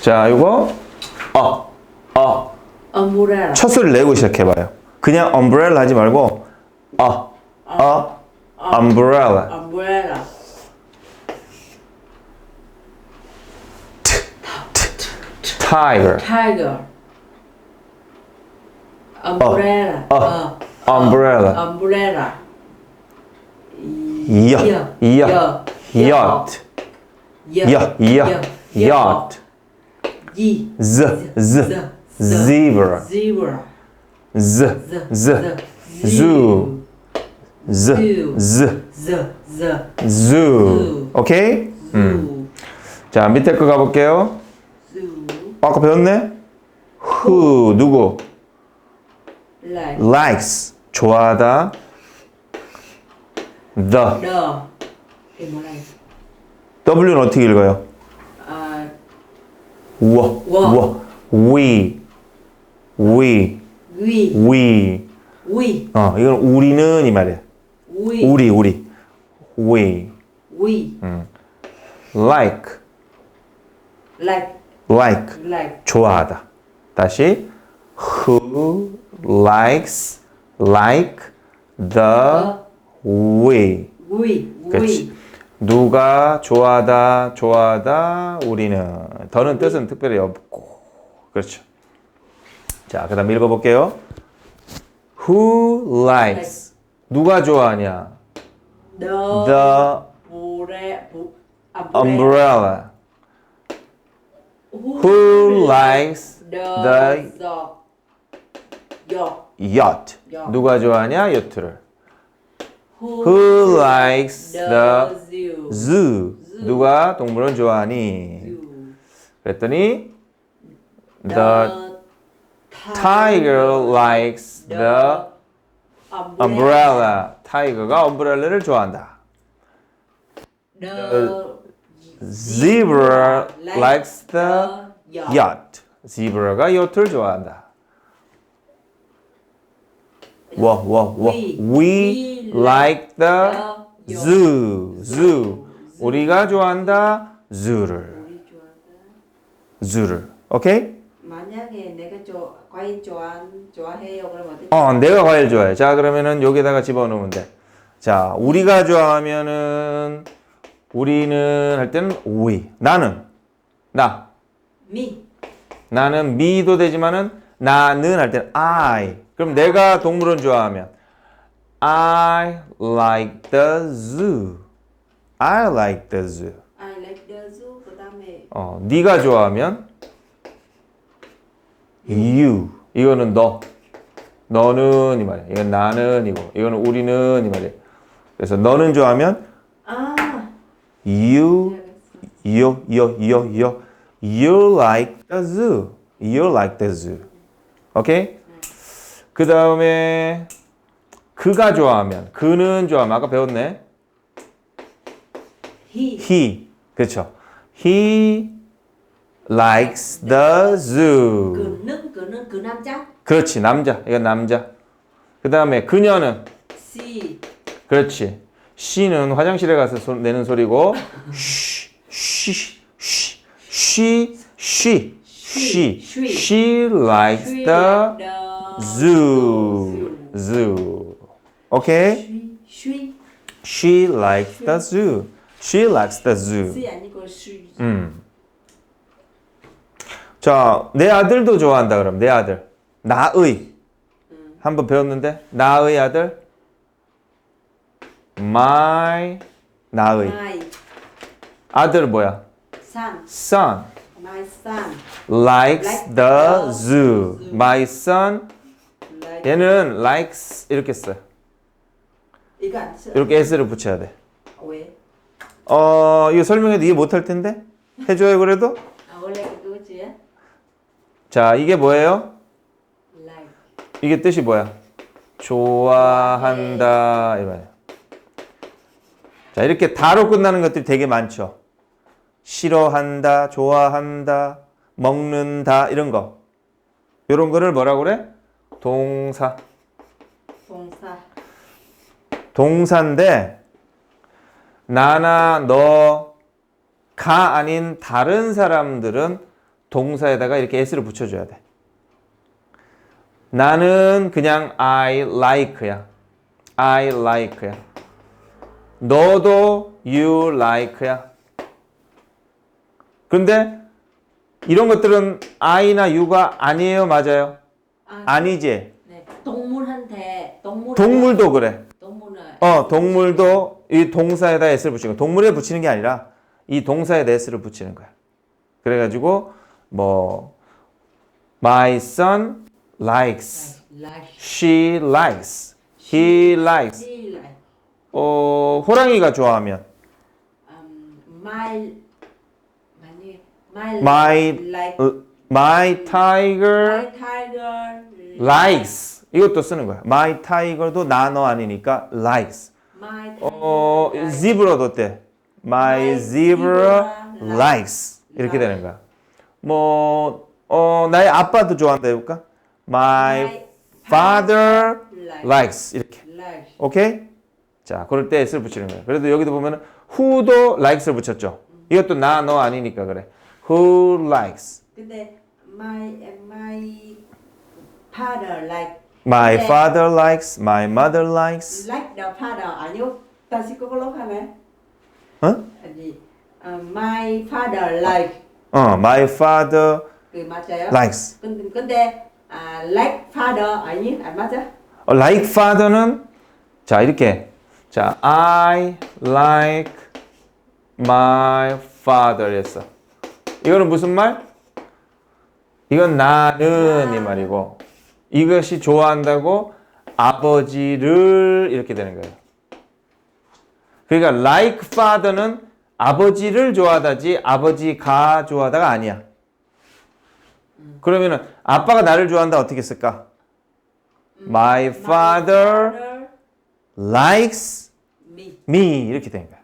자, 이거 어, 어. umbrella. 첫 소리를 내고 시작해봐요. 그냥 umbrella 하지 말고 어, 어, umbrella. umbrella. tiger, tiger. umbrella. 어. 어. umbrella. umbrella. yacht, yacht, yacht, yacht, yacht, yacht. 이. z, z, zebra, zebra. z, z, zoo, z, z, z z zoo. 오케이? 음. 자, 밑에 거 가볼게요. 아까 배웠네? who, 누구? like likes, 좋아하다. the, w는 어떻게 읽어요? 아 워, 워. 워, we, we, 위, we. 위, 어, 이건 우리는 이 말이야. 위, 우리, 우리. we, 위, like, like, like, like, 좋아하다. 다시, who likes, like, the, we. 위, 그렇지. 위, 누가 좋아하다, 좋아하다, 우리는. 더는 뜻은 특별히 없고. 그렇죠. 자, 그 다음 읽어 볼게요. Who likes? 누가 좋아하냐? the, The umbrella. who, likes the, yacht. 누가 좋아하냐? 요트를. Who, likes the zoo, zoo? 누가 동물원 좋아하니? zoo, 그랬더니 the tiger likes the umbrella. 타이거가 umbrel라를 좋아한다. the Zebra likes the yacht. zebra가 요트를 좋아한다. 워, 워, 워. We like the zoo. zoo. 우리가 좋아한다. zoo를. zoo를. 오케이? 만약에 내가 좋아 과일 좋아 좋아해요 그러면 어떻게? 어, 내가 과일 좋아해. 자, 그러면은 여기다가 집어넣으면 돼. 자, 우리가 좋아하면은 우리는 할 때는 we. 나는 나. 미 나는 me도 되지만은 나는 할 때는 I. 그럼 내가 동물원 좋아하면 I like the zoo. I like the zoo. I like the zoo 그다음에 어, 네가 좋아하면 you. 이거는 너. 너는 이 말이야. 이건 나는 이고. 이거는 우리는 이 말이야. 그래서 너는 좋아하면 아 you, you, you, you, you, you like the zoo. You like the zoo. 오케이? 그 다음에 그가 좋아하면 그는 좋아하면 아까 배웠네. he He. 그렇죠. He likes the zoo. 그는 그는 그 남자 그렇지. 남자. 이건 남자. 그 다음에 그녀는 she 그렇지. she는 화장실에 가서 소, 내는 소리고 she, she, she, she, she, she, likes the zoo. zoo. 오케이? she she likes the zoo. She likes the zoo. 아니고 음. 자, 내 아들도 좋아한다 그럼 내 아들. 나의. 한번 배웠는데 나의 아들. my 나의. my 아들 뭐야? son son my son likes Like the zoo. my son like 얘는 likes 이렇게 써. 이거 안 써. 이렇게 s를 붙여야 돼. 왜? 어, 이거 설명해도 이해 못할 텐데. 해줘요 그래도? 아 원래 그거지? 자, 이게 뭐예요? like 이게 뜻이 뭐야? 좋아한다 이거예요. 자 이렇게 다로 끝나는 것들이 되게 많죠. 싫어한다, 좋아한다, 먹는다 이런 거. 이런 거를 뭐라고 그래? 동사. 동사 동사인데 나나 너 가 아닌 다른 사람들은 동사에다가 이렇게 s를 붙여줘야 돼. 나는 그냥 I like야. I like야. 너도 you like야. 그런데 이런 것들은 I나 you가 아니에요, 맞아요? 아, 아니지. 네. 동물한테 동물 동물도 그래. 어, 동물도 이 동사에다 s를 붙이는 거야. 동물에 붙이는 게 아니라 이 동사에다 s를 붙이는 거야. 그래가지고 뭐 my son likes, like she likes, he likes. 어, 호랑이가 좋아하면 um, my my my 어, my tiger likes 이것도 쓰는 거야. my tiger도 나너 아니니까 likes. my 어, zebra도 어때? My My zebra zebra likes 이렇게 likes. 되는 거야. 뭐 어, 나의 아빠도 좋아한다 해볼까? My My father like likes 이렇게. like 오케이? 자, 그럴 때 s를 붙이는 거야. 그래도 여기도 보면은 who도 likes를 붙였죠. 이것도 나 너 아니니까 그래. Who likes? 근데 my my father like My 네. father likes. My mother likes. like the father 아니요 다시 그걸로 하네 어? 아니 어, my father like 어, my father 그 맞아요? likes. 근데 근데 아 like father 아니 안 맞아? 어, like father는 자 이렇게 자 I like my father 했어. 이거는 무슨 말? 이건 나는 이 말이고 이것이 좋아한다고 아버지를 이렇게 되는 거예요. 그러니까 like father는 아버지를 좋아하다지 아버지가 좋아하다가 아니야. 그러면은 아빠가 나를 좋아한다 어떻게 쓸까? My father likes me 이렇게 되는 거야.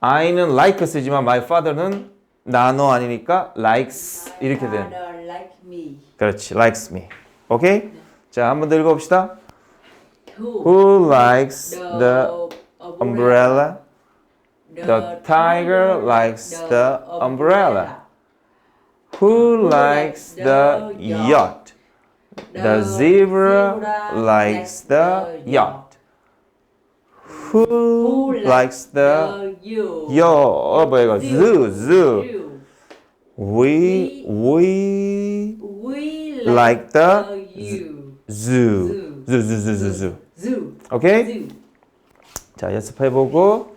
I는 like 쓰지만 my father는 나 너 아니니까 likes My 이렇게 되는. 거야. father like me 그렇지, likes me. 오케이? 자, 한 번 더 읽어봅시다. who Who likes the umbrella? The tiger likes the umbrella. Who likes the yacht? The zebra likes the yacht. Who likes the you 여 어, 뭐야 이거 zoo zoo you we we we like the you zoo zoo zoo zoo zoo zoo zoo 오케이 zoo 자 연습해 보고